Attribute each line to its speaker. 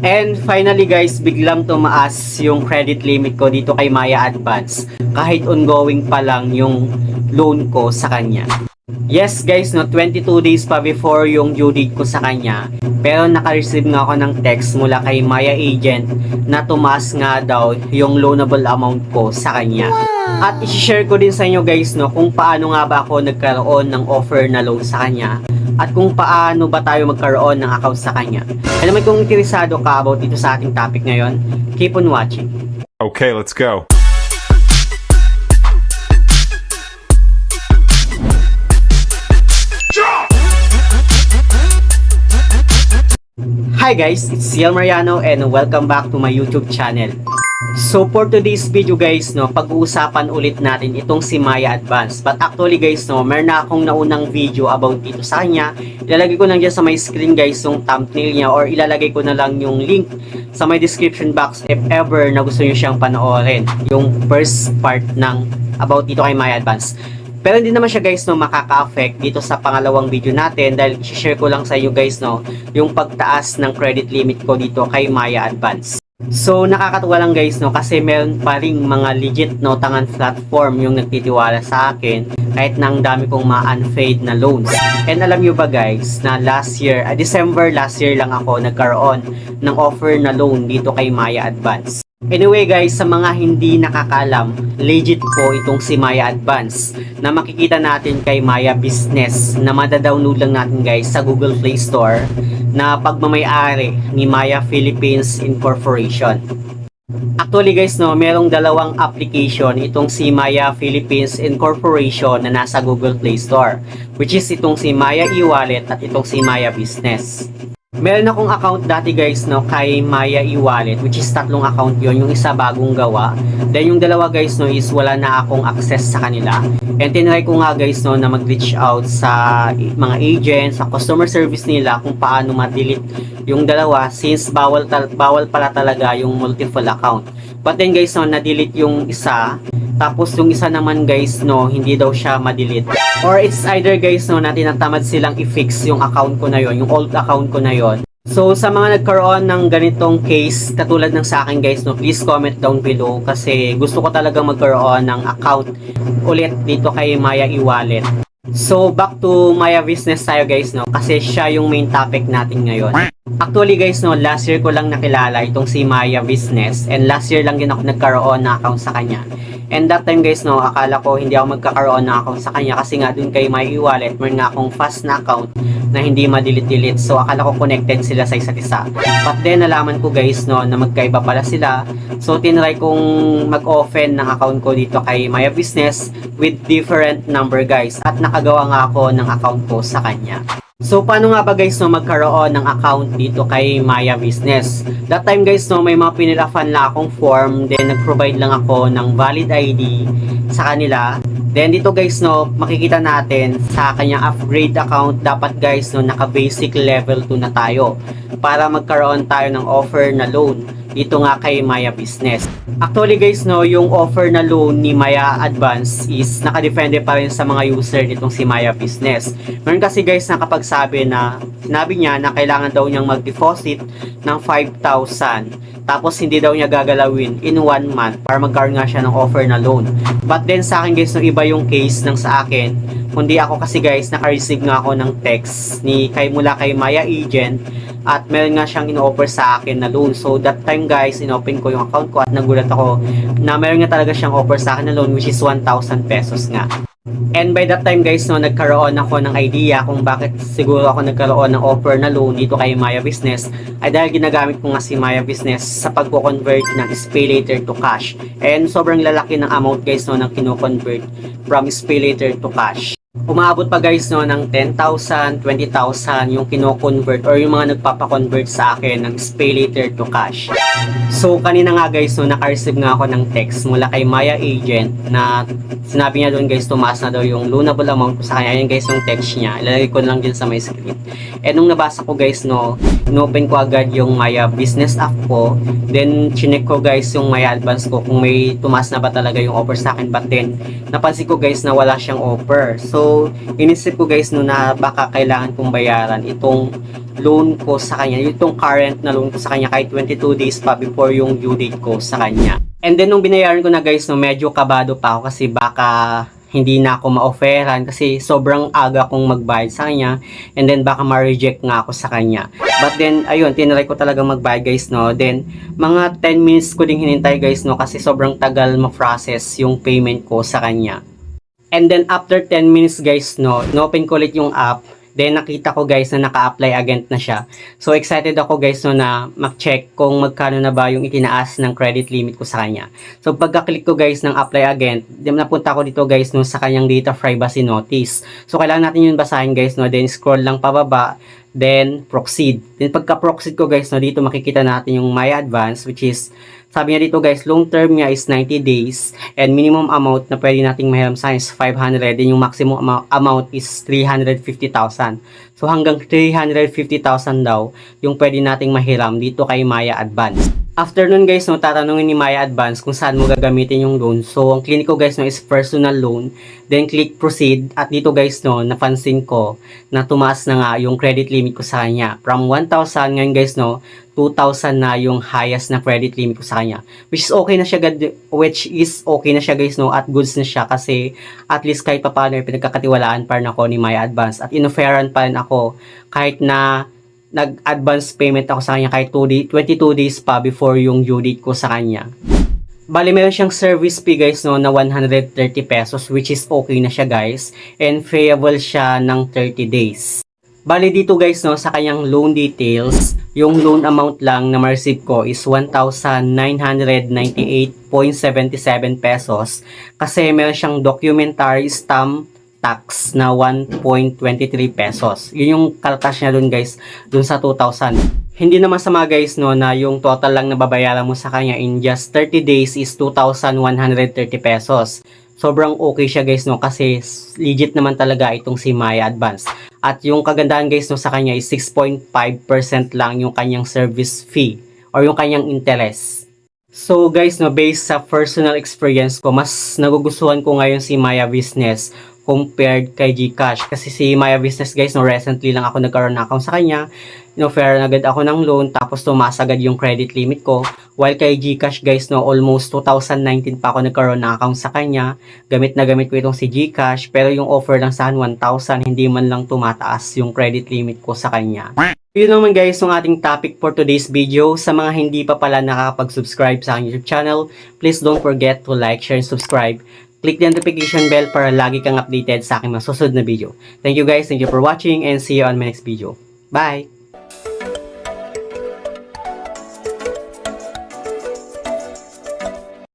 Speaker 1: And finally guys, biglang tumaas yung credit limit ko dito kay Maya Advance kahit ongoing pa lang yung loan ko sa kanya. Yes guys, no, 22 days pa before yung due date ko sa kanya. Pero naka-receive nga ako ng text mula kay Maya Agent na tumaas nga daw yung loanable amount ko sa kanya. At i-share ko din sa inyo guys no kung paano nga ba ako nagkaroon ng offer na loan sa kanya at kung paano ba tayo magkaroon ng account sa kanya. Alam mo kung interesado ka about dito sa ating topic ngayon, keep on watching.
Speaker 2: Okay, let's go.
Speaker 1: Hi guys, it's Ciel Mariano and welcome back to my YouTube channel. So for today's video guys, no, pag-uusapan ulit natin itong si Maya Advance. But actually guys, no, meron na akong naunang video about dito sa kanya. Ilalagay ko lang dyan sa my screen guys yung thumbnail niya or ilalagay ko na lang yung link sa my description box if ever na gusto nyo siyang panoorin. Yung first part ng about dito kay Maya Advance. Pero hindi naman siya guys no makaka-affect dito sa pangalawang video natin dahil share ko lang sa inyo guys no yung pagtaas ng credit limit ko dito kay Maya Advance. So nakakatuwa lang guys no kasi meron pa ring mga legit no tangan platform yung nagtitiwala sa akin kahit na ang dami kong ma-unfade na loans. And alam nyo ba guys na last year, ah, December last year lang ako nagkaroon ng offer na loan dito kay Maya Advance. Anyway guys, sa mga hindi nakakalam, legit po itong si Maya Advance na makikita natin kay Maya Business na madadownload lang natin guys sa Google Play Store na pagmamayari ni Maya Philippines Incorporation. Actually guys no, merong dalawang application itong si Maya Philippines Incorporation na nasa Google Play Store which is itong si Maya e-wallet at itong si Maya Business. Meron akong account dati guys no kay Maya e-wallet which is tatlong account yon yung isa bagong gawa. Then yung dalawa guys no is wala na akong access sa kanila. And tinry ko nga guys no na mag-reach out sa mga agents, sa customer service nila kung paano ma-delete yung dalawa since bawal bawal pala talaga yung multiple account. But then guys no na-delete yung isa tapos yung isa naman guys no hindi daw siya ma-delete. Or it's either guys no na tinatamad silang i-fix yung account ko na yon, yung old account ko na yon. So sa mga nagkaroon ng ganitong case katulad ng sa akin guys no, please comment down below kasi gusto ko talaga magkaroon ng account ulit dito kay Maya e-wallet. So back to Maya business tayo guys no kasi siya yung main topic natin ngayon. Actually guys no, last year ko lang nakilala itong si Maya business and last year lang din ako nagkaroon ng account sa kanya. And that time guys no, akala ko hindi ako magkakaroon ng account sa kanya kasi nga dun kay My e-wallet, meron nga akong fast na account na hindi ma-delete-delete. So akala ko connected sila sa isa't isa. But then nalaman ko guys no, na magkaiba pala sila. So tinry kong mag-open ng account ko dito kay Maya Business with different number guys. At nakagawa nga ako ng account ko sa kanya. So paano nga ba guys no magkaroon ng account dito kay Maya Business? That time guys no may mga pinilafan lang akong form then nag-provide lang ako ng valid ID sa kanila. Then dito guys no makikita natin sa kanyang upgrade account dapat guys no naka basic level 2 na tayo para magkaroon tayo ng offer na loan dito nga kay Maya Business. Actually guys no, yung offer na loan ni Maya Advance is nakadepende pa rin sa mga user nitong si Maya Business. Meron kasi guys na kapag sabi na sinabi niya na kailangan daw niyang mag-deposit ng 5,000 tapos hindi daw niya gagalawin in one month para magkaroon nga siya ng offer na loan. But then sa akin guys, no, iba yung case ng sa akin. Kundi ako kasi guys, naka-receive nga ako ng text ni kay mula kay Maya Agent at meron nga siyang in-offer sa akin na loan. So that time guys, in-open ko yung account ko at nagulat ako na meron nga talaga siyang offer sa akin na loan which is 1,000 pesos nga. And by that time guys, no, nagkaroon ako ng idea kung bakit siguro ako nagkaroon ng offer na loan dito kay Maya Business ay dahil ginagamit ko nga si Maya Business sa pagko-convert ng Pay Later to cash. And sobrang lalaki ng amount guys no, ng kino-convert from Pay Later to cash. Umaabot pa guys no ng 10,000, 20,000 yung kino-convert or yung mga nagpapa-convert sa akin ng Pay Later to cash. So kanina nga guys no naka-receive nga ako ng text mula kay Maya Agent na sinabi niya doon guys tumaas na daw yung loanable amount ko sa kanya. Yan guys yung text niya. Ilalagay ko lang din sa my screen. And nung nabasa ko guys no, inopen ko agad yung Maya business app ko. Then chinek ko guys yung Maya advance ko kung may tumaas na ba talaga yung offer sa akin. But then napansin ko guys na wala siyang offer. So So, inisip ko guys no na baka kailangan kong bayaran itong loan ko sa kanya, itong current na loan ko sa kanya kahit 22 days pa before yung due date ko sa kanya. And then nung binayaran ko na guys no, medyo kabado pa ako kasi baka hindi na ako ma-offeran kasi sobrang aga kong magbayad sa kanya and then baka ma-reject nga ako sa kanya. But then, ayun, tinry ko talaga magbayad guys, no. Then, mga 10 minutes ko ding hinintay guys, no, kasi sobrang tagal ma-process yung payment ko sa kanya. And then, after 10 minutes guys, no, inopen ko ulit yung app. Then, nakita ko guys na naka-apply agent na siya. So, excited ako guys, no, na mag-check kung magkano na ba yung itinaas ng credit limit ko sa kanya. So, pagka-click ko guys ng apply agent, napunta ko dito guys, no, sa kanyang data privacy notice. So, kailangan natin yung basahin guys, no, then scroll lang pababa, then proceed. Then pagka-proceed ko guys, no, dito makikita natin yung my advance which is sabi niya dito guys, long term niya is 90 days and minimum amount na pwede nating mahiram sa is 500 then yung maximum amount is 350,000. So hanggang 350,000 daw yung pwede nating mahiram dito kay Maya Advance. After nun guys, no, tatanungin ni Maya Advance kung saan mo gagamitin yung loan. So, ang clinic ko guys, no, is personal loan. Then, click proceed. At dito guys, no, napansin ko na tumaas na nga yung credit limit ko sa kanya. From 1,000 ngayon guys, no, 2,000 na yung highest na credit limit ko sa kanya. Which is okay na siya, which is okay na siya guys, no, at goods na siya kasi at least kahit papaano, eh, pinagkakatiwalaan pa rin ako ni Maya Advance. At inofferan pa rin ako kahit na nag-advance payment ako sa kanya kahit 2 day, 22 days pa before yung due date ko sa kanya. Bali, meron siyang service fee guys no, na 130 pesos which is okay na siya guys and payable siya ng 30 days. Bali dito guys no, sa kanyang loan details, yung loan amount lang na ma-receive ko is 1,998.77 pesos kasi meron siyang documentary stamp tax na 1.23 pesos. Yun yung kaltas niya dun guys, dun sa 2,000. Hindi naman sama guys no na yung total lang na babayaran mo sa kanya in just 30 days is 2,130 pesos. Sobrang okay siya guys no kasi legit naman talaga itong si Maya Advance. At yung kagandahan guys no sa kanya is 6.5% lang yung kanyang service fee or yung kanyang interest. So guys no based sa personal experience ko mas nagugustuhan ko ngayon si Maya Business compared kay GCash. Kasi si Maya Business guys, no, recently lang ako nagkaroon ng account sa kanya. In-offer agad ako ng loan, tapos tumaas agad yung credit limit ko. While kay GCash guys, no, almost 2019 pa ako nagkaroon ng account sa kanya. Gamit na gamit ko itong si GCash, pero yung offer lang sa akin 1,000, hindi man lang tumataas yung credit limit ko sa kanya. Yun naman guys yung ating topic for today's video. Sa mga hindi pa pala nakakapag-subscribe sa aking YouTube channel, please don't forget to like, share, and subscribe. Click the notification bell para lagi kang updated sa aking mga susunod na video. Thank you guys, thank you for watching, and see you on my next video. Bye!